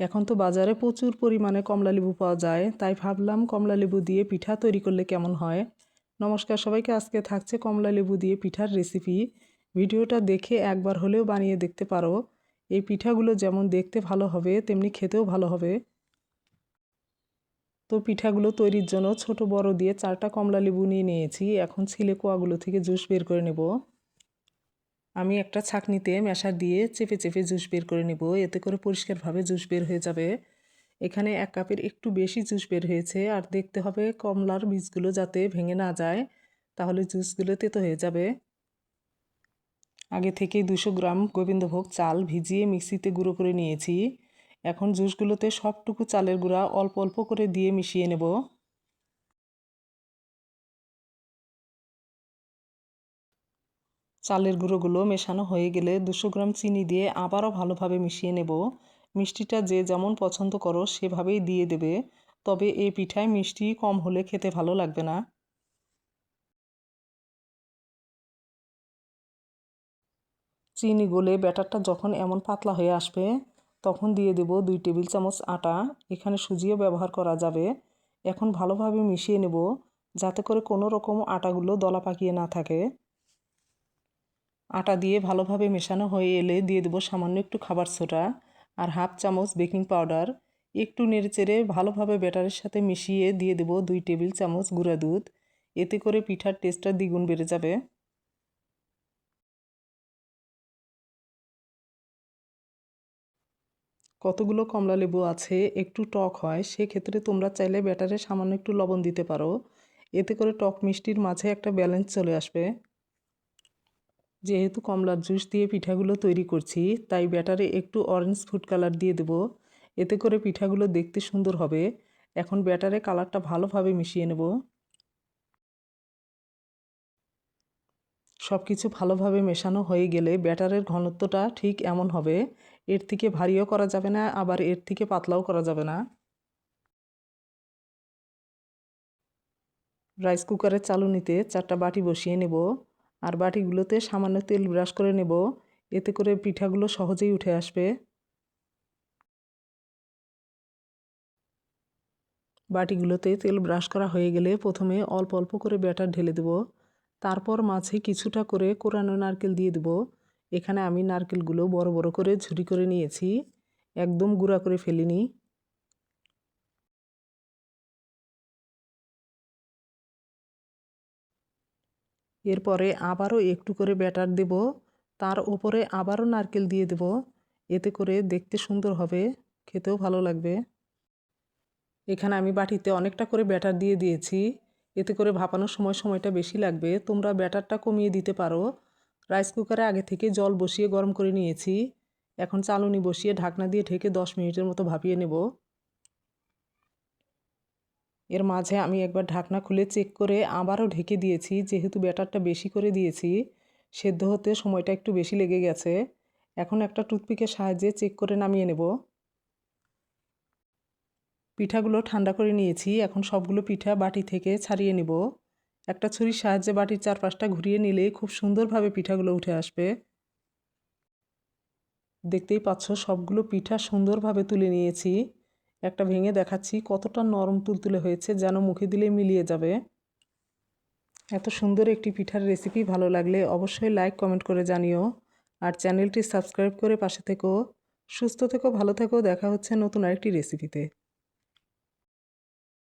এখন তো বাজারে প্রচুর পরিমাণে কমলা লেবু পাওয়া যায়, তাই ভাবলাম কমলা লেবু দিয়ে পিঠা তৈরি করলে কেমন হয়? নমস্কার সবাইকে, আজকে থাকছে কমলা লেবু দিয়ে পিঠার রেসিপি ভিডিওটা দেখে একবার হলেও বানিয়ে দেখতে পারো। এই পিঠাগুলো যেমন দেখতে ভালো হবে, তেমনি খেতেও ভালো হবে। তো পিঠাগুলো তৈরির জন্য ছোট বড় দিয়ে চারটা কমলা লেবু নিয়ে নিয়েছি। এখন ছিলে কোয়াগুলো থেকে জুস বের করে নেব। আমি একটা ছাকনিতে মেশার দিয়ে চেপে চেপে জুস বের করে নেব। এতে করে পরিষ্কারভাবে জুস বের হয়ে যাবে। এখানে এক কাপের একটু বেশি জুস বের হয়েছে আর দেখতে হবে কমলার বীজগুলো যাতে ভেঙে না যায়, তাহলে জুসগুলো তেতো হয়ে যাবে। আগে থেকে দুশো গ্রাম গোবিন্দভোগ চাল ভিজিয়ে মিক্সিতে গুঁড়ো করে নিয়েছি। এখন জুসগুলোতে সবটুকু চালের গুঁড়া অল্প অল্প করে দিয়ে মিশিয়ে নেব। চালের গুঁড়োগুলো মেশানো হয়ে গেলে দুশো গ্রাম চিনি দিয়ে আবারও ভালোভাবে মিশিয়ে নেব। মিষ্টিটা যে যেমন পছন্দ করো সেভাবেই দিয়ে দেবে। তবে এই পিঠায় মিষ্টি কম হলে খেতে ভালো লাগবে না। চিনি গলে ব্যাটারটা যখন এমন পাতলা হয়ে আসবে, তখন দিয়ে দেব দুই টেবিল চামচ আটা। এখানে সুজিও ব্যবহার করা যাবে। এখন ভালোভাবে মিশিয়ে নেব, যাতে করে কোনো রকম আটাগুলো দলা পাকিয়ে না থাকে। আটা দিয়ে ভালোভাবে মেশানো হয়ে এলে দিয়ে দেবো সামান্য একটু খাবার সোডা আর হাফ চামচ বেকিং পাউডার। একটু নেড়েচেড়ে ভালোভাবে ব্যাটারের সাথে মিশিয়ে দিয়ে দেবো দুই টেবিল চামচ গুঁড়া দুধ। এতে করে পিঠার টেস্টটা দ্বিগুণ বেড়ে যাবে। কতগুলো কমলা লেবু আছে, একটু টক হয়, সেক্ষেত্রে তোমরা চাইলে ব্যাটারে সামান্য একটু লবণ দিতে পারো। এতে করে টক মিষ্টির মাঝে একটা ব্যালেন্স চলে আসবে। যেহেতু কমলার জুস দিয়ে পিঠাগুলো তৈরি করছি, তাই ব্যাটারে একটু অরেঞ্জ ফুড কালার দিয়ে দেব। এতে করে পিঠাগুলো দেখতে সুন্দর হবে। এখন ব্যাটারে কালারটা ভালোভাবে মিশিয়ে নেব। সব কিছু ভালোভাবে মেশানো হয়ে গেলে ব্যাটারের ঘনত্বটা ঠিক এমন হবে। এর থেকে ভারীও করা যাবে না, আবার এর থেকে পাতলাও করা যাবে না। রাইস কুকারের চালুনিতে চারটা বাটি বসিয়ে নেব। আর বাটিগুলোতে সামান্য তেল ব্রাশ করে নেব। এতে করে পিঠাগুলো সহজেই উঠে আসবে। বাটিগুলোতে তেল ব্রাশ করা হয়ে গেলে প্রথমে অল্প অল্প করে ব্যাটার ঢেলে দেব। তারপর মাঝে কিছুটা করে কোরানো নারকেল দিয়ে দেব। এখানে আমি নারকেলগুলো বড় বড় করে ঝুরি করে নিয়েছি। একদম গুঁড়া করে ফেলিনি। এরপরে আবারও একটু করে ব্যাটার দেব, তার উপরে আবারও নারকেল দিয়ে দেব, এতে করে দেখতে সুন্দর হবে, খেতেও ভালো লাগবে। এখানে আমি বাটিতে অনেকটা করে ব্যাটার দিয়ে দিয়েছি, এতে করে ভাপানোর সময় সময়টা বেশি লাগবে, তোমরা ব্যাটারটা কমিয়ে দিতে পারো। রাইস কুকারে আগে থেকে জল বসিয়ে গরম করে নিয়েছি, এখন চালুনি বসিয়ে ঢাকনা দিয়ে ঢেকে দশ মিনিটের মতো ভাপিয়ে নেব। এর মাঝে আমি একবার ঢাকনা খুলে চেক করে আবারও ঢেকে দিয়েছি, যেহেতু ব্যাটারটা বেশি করে দিয়েছি। সেদ্ধ হতে সময়টা একটু বেশি লেগে গেছে। এখন একটা টুথপিকের সাহায্যে চেক করে নামিয়ে নেব। পিঠাগুলো ঠান্ডা করে নিয়েছি। এখন সবগুলো পিঠা বাটি থেকে ছাড়িয়ে নেব। একটা ছুরির সাহায্যে বাটির চারপাশটা ঘুরিয়ে নিলে খুব সুন্দরভাবে পিঠাগুলো উঠে আসবে। দেখতেই পাচ্ছ, সবগুলো পিঠা সুন্দরভাবে তুলে নিয়েছি। একটা ভেঙে দেখাচ্ছি, কতটা নরম তুলতুলে হয়েছে, যেন মুখে দিলে মিলিয়ে যাবে। এত সুন্দর একটি পিঠার রেসিপি ভালো লাগলে অবশ্যই লাইক কমেন্ট করে জানিও। আর চ্যানেলটি সাবস্ক্রাইব করে পাশে থেকো। সুস্থ থেকো, ভালো থেকো, দেখা হচ্ছে নতুন আরেকটি রেসিপিতে